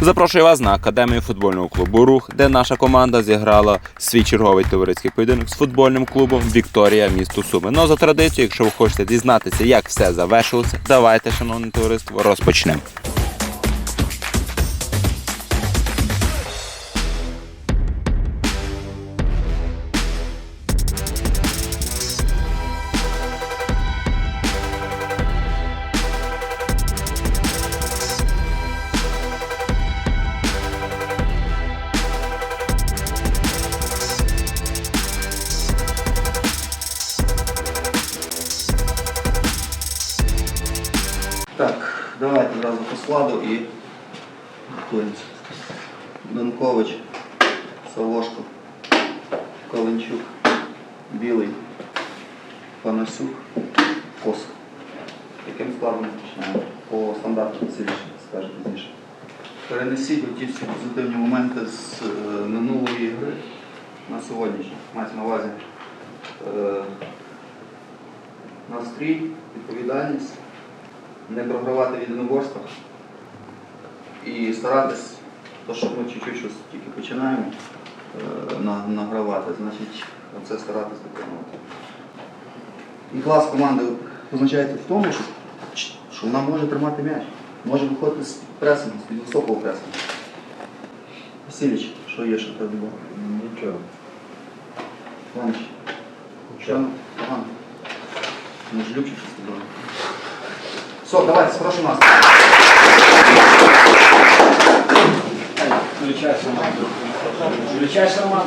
Запрошую вас на академію футбольного клубу Рух, де наша команда зіграла свій черговий товариський поєдинок з футбольним клубом Вікторія місто Суми. Ну за традицією, якщо ви хочете дізнатися, як все завершилося, давайте, шановне товариство, розпочнемо. Перенесіть оті всі позитивні моменти з е, минулої гри на сьогоднішню. Мається на увазі е, настрій, відповідальність не програвати в єдиноборствах і старатись, то що ми чуть-чуть щось тільки починаємо е, награвати, значить це старатись виконувати. І клас команди позначається в тому, що вона може тримати м'яч, може виходити з пресингу, з під високого пресингу. Васильович, що є, що треба було? Нічого. Іванович, що? Погано. Не ж любче щось сказали. Все, давайте, спрошу нас. Включайся, Роман. Включайся, Роман.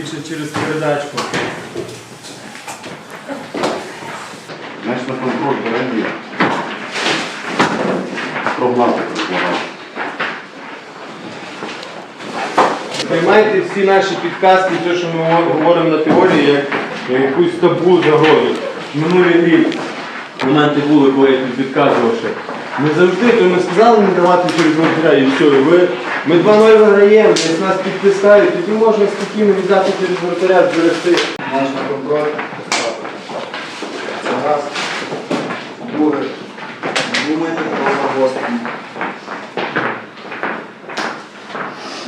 Більше через передачку. Знаєш, на контроль бере Прогнати предлагав. Приймайте всі наші підказки, те, що ми говоримо на теорії, як якусь табу загрозу. Минулі рік моменти були, коли я тут підказував ще. Ми завжди, то ми сказали не давати через воротаря і все. І ви, ми 2-0 виграємо, десь нас підтискають, тоді можна спокійно віддати через воротаря зберегти. Наш на контроль. Це раз. Друге. Думайте про загострення.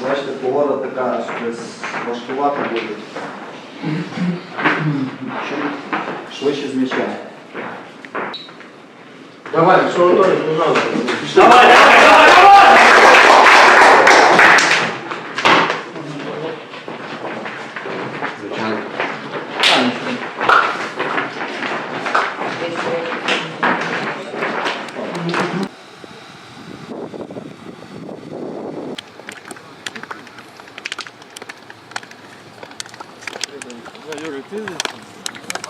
Бачите, погода така, що десь важкувато буде. Чим швидше з м'яча. Давай, що готові, пожалуйста. 这래서真是 열.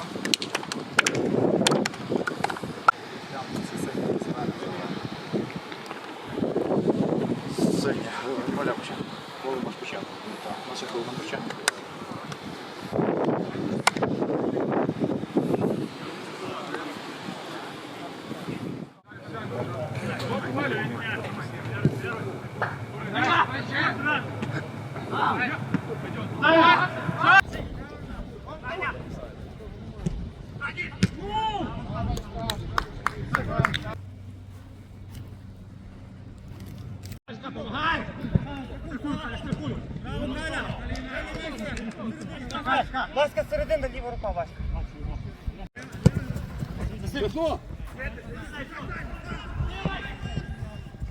Васька середина, ліва рука, Васька.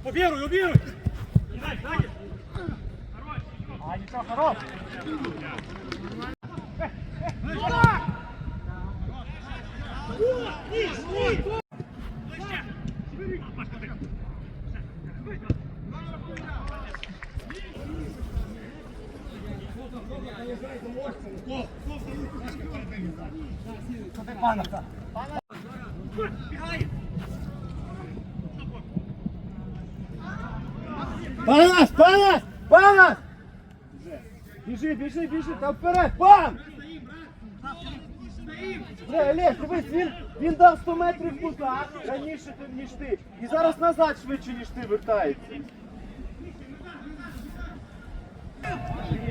Убіруй, убіруй! А, нічого, хорош! Панас, панас, панас! Біжи, біжи, біжи, там вперед, пан! Бля, Олег, дивись, він, він дав 100 метрів туди, раніше ніж ти. І зараз назад швидше, ніж ти вертається.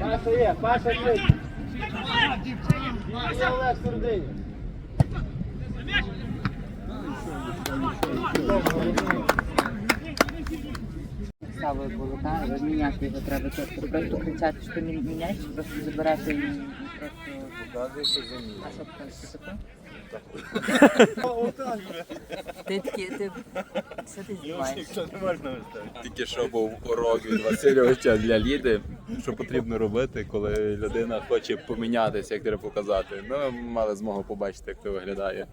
Паша є, Паша є. Є Олег в середині. ставили кулака, міняти його треба чітко. Просто кричати, що мі- міняєш, просто забирати і просто... А що таке? Ти такі, ти... Що ти знімаєш? Тільки що був урок від Васильовича для Ліди, що потрібно робити, коли людина хоче помінятися, як треба показати. Ну, мали змогу побачити, як це виглядає.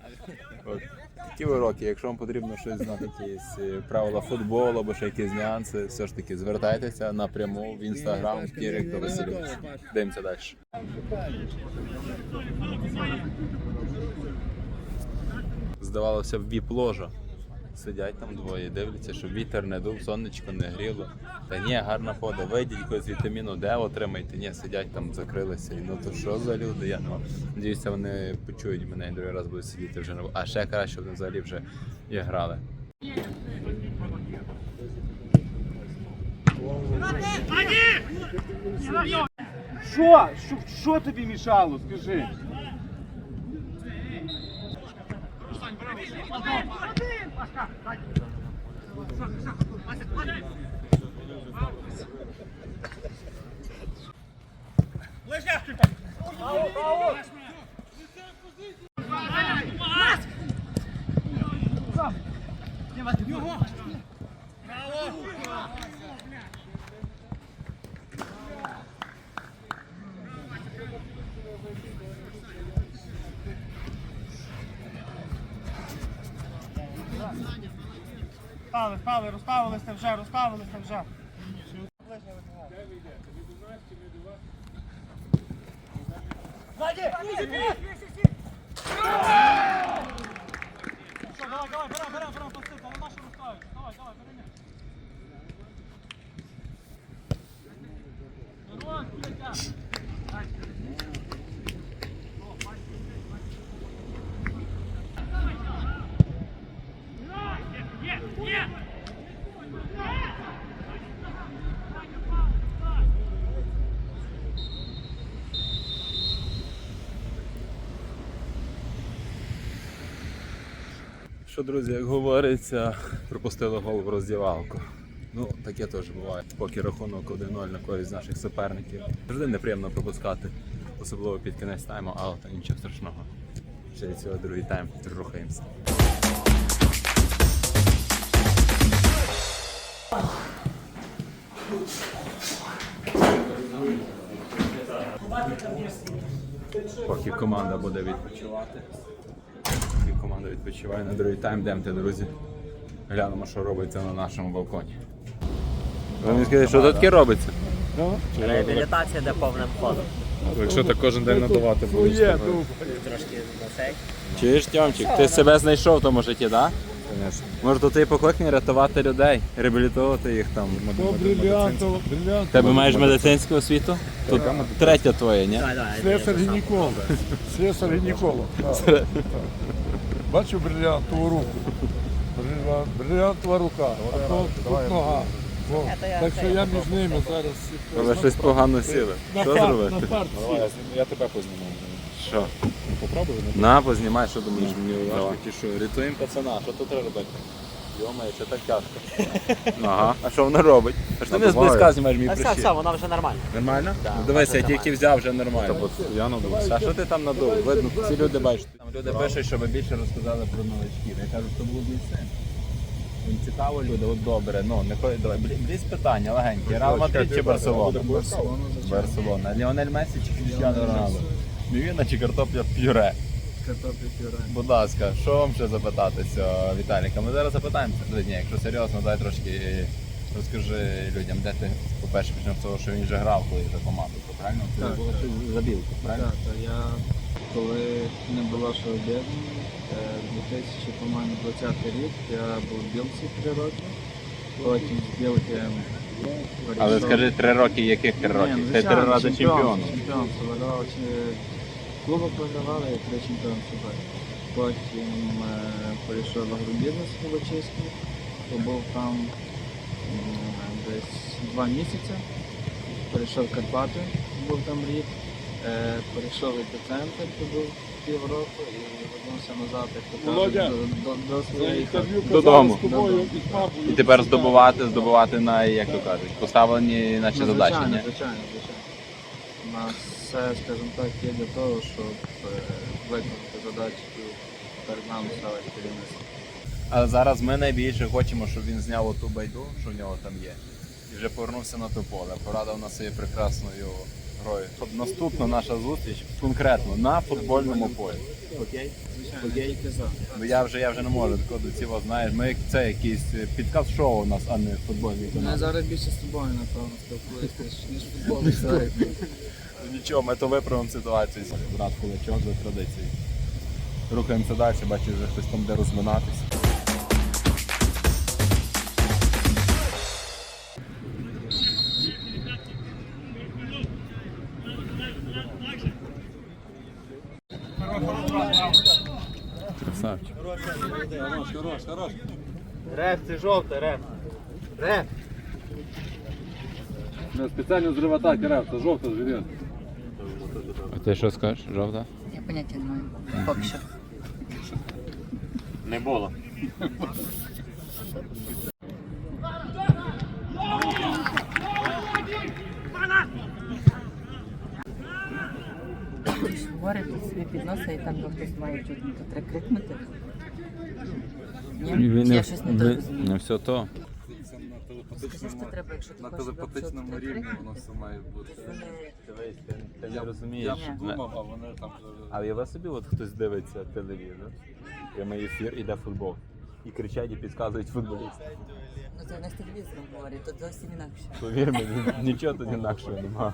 Такі уроки, якщо вам потрібно щось знати, якісь е, правила футболу або ще якісь нюанси, все ж таки звертайтеся напряму в інстаграм Кірик Васильович. Дивимося далі. Здавалося б, віп ложа. Сидять там двоє, дивляться, щоб вітер не дув, сонечко не гріло. Та ні, гарна хода, вийдіть якогось вітаміну Д отримайте. Ні, сидять там, закрилися. І ну то що за люди? Я ну надіюся, вони почують мене і другий раз будуть сидіти вже А ще краще, вони взагалі вже і грали. Що? Що, що тобі мішало, скажи? Браво! Стали, стали, розставилися вже, розставилися вже. Що, давай, давай, Куляця. Що, друзі, як говориться, пропустили гол в роздівалку. Ну, таке теж буває. Поки рахунок 1-0 на користь наших суперників. Завжди неприємно пропускати, особливо під кінець тайму, але то нічого страшного. Ще цього другий тайм рухаємося. Поки команда буде відпочивати. Команда відпочиває на другий тайм, демте, друзі. Глянемо, що робиться на нашому балконі. Ви мені скажіть, що тут таке робиться? Реабілітація де повним ходом. Якщо так кожен день надавати будеш. Трошки на цей. Чуєш, Тьомчик, ти себе знайшов в тому житті, так? Звісно. Може, то ти покликаний рятувати людей, реабілітувати їх там. Тебе маєш медицинську освіту? Тут третя твоя, ні? Слесар гінеколог. Слесар гінеколог. Бачу бриллиантову руку. Бриллиантова рука. А то тут нога. О, Так що я між ними зараз. Ви щось погано сіли. На Що зробити? на. Я тебе познімаю. Що? Попробуй? На, познімай, що думаєш мені чи що? Рятуємо пацана, що тут треба робити? Йомає, це так тяжко. Ага. А що вона робить? А що ти не зблизька знімаєш мій А все, прищі? все, воно вже нормально. Нормально? Да, ну дивися, я тільки взяв вже нормально. Я надувався. А що ти там надув? Видно, ці люди бачать. Там люди пишуть, щоб більше розказали про новачків. Я кажу, що було бійцем. Він цікаво люди, от добре. Ну, не хо- давай, блін, блін, питання легенькі. Реал Мадрид чи Барселона? Барселона. Ліонель Месі чи Кріштіану Роналду? Мівіна чи картопля? Пюре. Будь ласка, що вам ще запитатися, Віталіка? Ми зараз запитаємося. Ні, якщо серйозно, дай трошки розкажи людям, де ти, по-перше, почнемо з того, що він вже грав, коли за команду, правильно? Це Так. було ти забіл, правильно? Так, то я коли не було що об'єднаний, 2020 рік я був в Білці три роки, потім з Білки Але скажи три роки, яких три роки? Ти три рази чемпіон. Чемпіон, вигравав чи клуби програвали, і три чемпіонства. Потім е, перейшов в агробізнес Волочиський, побув там м, десь два місяці. Перейшов в Карпати, був там рік. Е, перейшов в епіцентр, побув півроку і вернувся назад, як то кажуть, до, до, до За своєї Додому. І тепер здобувати, здобувати на, як то кажуть, поставлені наші Ну, задачі, звичайно, звичайно, звичайно. У нас все, скажімо так, є для того, щоб е, виконати задачі, які перед нами ставить керівництво. Але зараз ми найбільше хочемо, щоб він зняв оту байду, що в нього там є, і вже повернувся на то поле. Порадив нас своєю прекрасною грою. Щоб наступна наша зустріч конкретно на футбольному полі. Окей? Звичайно, Окей. Бо я вже я вже не можу такого до цього, знаєш. Ми це якийсь підказ шоу у нас, а не футбольний Ну, я канал. зараз більше з тобою, напевно, спілкуюся, ніж- ніж футбол. Sorry. Нічого, ми то виправимо ситуацію. Брат кулачок за традицією. Рухаємося далі, бачу, вже хтось там де розминатися. Красавчик. Реф, це жовта, реф. Реф. Спеціально зрив атаки, рев, це жовта звіря. Ти що скажеш, жовта? Я поняття не маю. Поки що. Не було. Говорить, тут собі підносить, і там хтось має чути, то треба крикнути. Ні, я щось не розумію. Ну все то. Скажи, що треба, якщо ти На хочеш, телепатичному рівні воно все має бути. вони- Ти не Я розумієш. Думав, а вони там вже А я собі, от хтось дивиться телевізор, прямий ефір, іде футбол. І кричать, і підказують футболістам. Ну це не з телевізором говорить, тут зовсім інакше. Повір мені, нічого тут інакшого нема.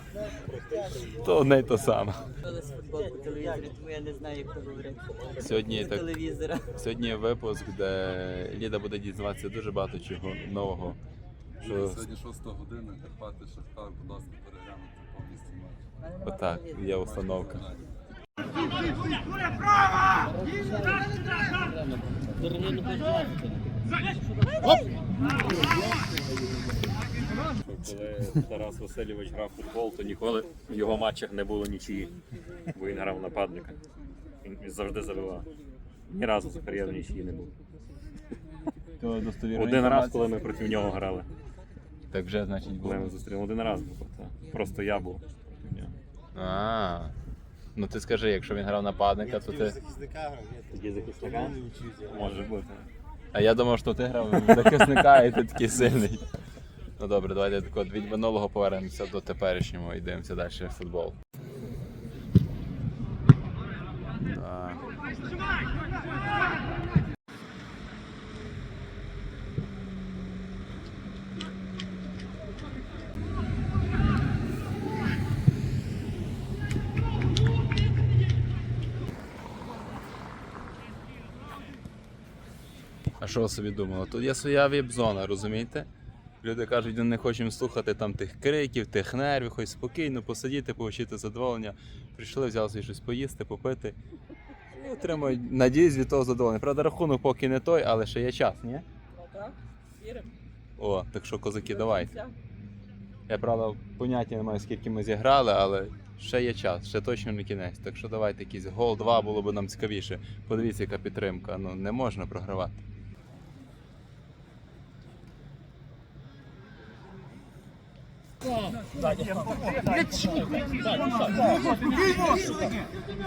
То одне й то саме. Дивилась футбол по телевізорі, тому я не знаю, як то говорити. Сьогодні З так телевізора. сьогодні випуск, де Ліда буде дізнаватися дуже багато чого нового. Що сьогодні 6 година, Карпати, Шахтар, будь ласка, переглянути повністю матч. Отак є установка. Коли Тарас Васильович грав футбол, то ніколи в його матчах не було нічиї, бо він грав нападника. Він завжди забивав. Ні разу за кар'єру нічиї не було. Один раз, коли ми проти нього грали, Так вже, значить, було. ми було. зустріли, один раз був. Це. Просто я був. А. Ну ти скажи, якщо він грав нападника, то ти. Тоді захисника може бути. А я думав, що ти грав захисника і ти такий сильний. Ну добре, давайте так от від минулого повернемося до теперішнього і дивимося далі в футбол. Так. А що ви собі думали? Тут є своя віп-зона, розумієте? Люди кажуть, ми не хочемо слухати там тих криків, тих нервів, хоч спокійно посидіти, отримати задоволення. Прийшли, взяли собі щось поїсти, попити. І отримують, надіюсь, від того задоволення. Правда, рахунок поки не той, але ще є час, ні? О, так що, козаки, давайте. Я правда поняття не маю, скільки ми зіграли, але ще є час, ще точно не кінець. Так що давайте якийсь гол 2 було б нам цікавіше. Подивіться, яка підтримка. Ну не можна програвати.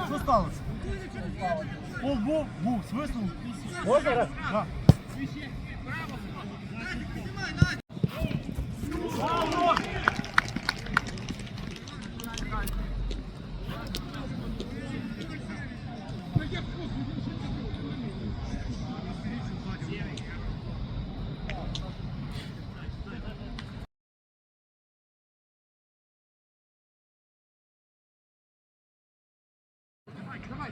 Що сталося? Пол був, був, свиснув. Можна? Так.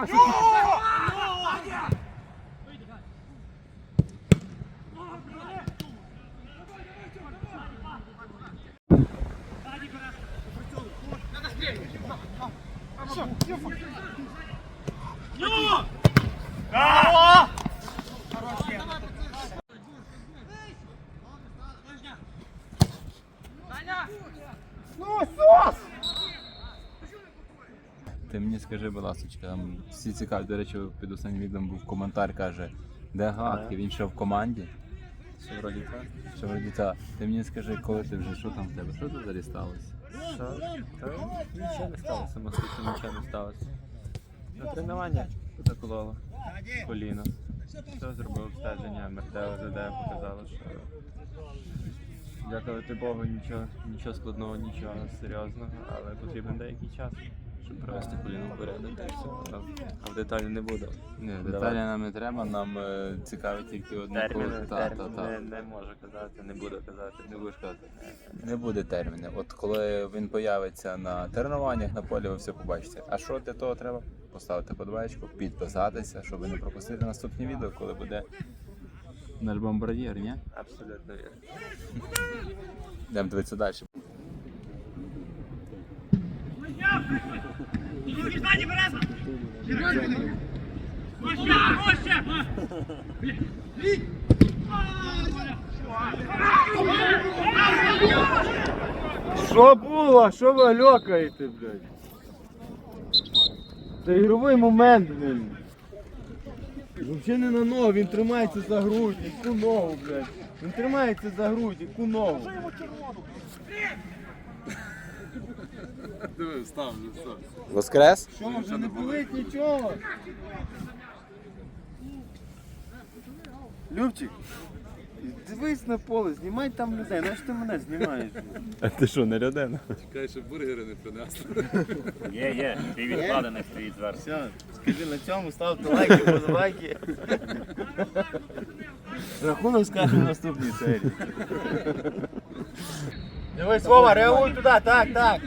Pass it. Ти мені скажи, будь ласка, там всі цікаві, до речі, під останнім відео був коментар, каже, де гадки, він ще в команді. Все вроді так. Що вроді та. Ти мені скажи, коли ти вже, що там в тебе? Що тут взагалі сталося? Що? Та нічого не сталося, москвичу нічого не сталося. На тренування закололо коліно. Все зробив обстеження, МРТ ОЗД показало, що дякувати Богу, нічого, нічого складного, нічого серйозного, але потрібен деякий час, щоб привести коліно в порядок все. А, а в деталі не буду. Ні, деталі нам не треба, нам е, цікавить тільки одне. Терміни, коли- та, та, терміни та. Не, не можу казати, не буду казати, не буду казати. Не буде терміну. От коли він появиться на тренуваннях на полі, ви все побачите. А що для того треба? Поставити подбайку, підписатися, щоб не пропустити наступні відео, коли буде наш бомбардір, ні? Абсолютно вірно. Йдемо дивитися далі. Що було? Що ви льокаєте, блядь? Це ігровий момент, блядь. Взагалі не на ногу, він тримається за грудь, яку ногу, блядь. Він тримається за грудь, яку ногу. Диви, став вже все. Воскрес? Що, вже не болить нічого? Любчик, дивись на поле, знімай там людей, нащо ти мене знімаєш? А ти що, не людина? Чекай, щоб бургери не принесли. Є, є, твій відкладений стоїть зверху. Все, скажи на цьому, ставте лайки, позивайки. Рахунок скажемо в наступній серії. Дивись, Вова, реагуй туди, так, так.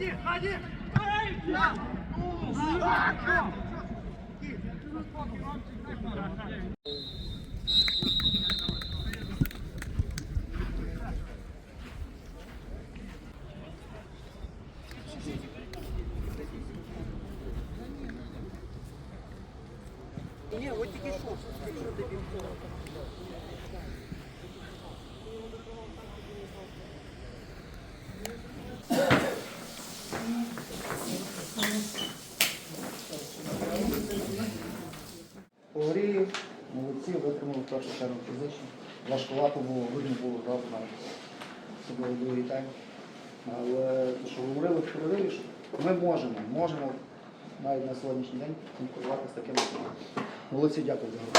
Ходи, ходи! Не, вот такие шоу. Першу чергу фізично. Важкувато було, видно було зразу навіть особливо другий тайм. Але те, що говорили в перериві, що ми можемо, можемо навіть на сьогоднішній день конкурувати з такими командами. Молодці, дякую за гру.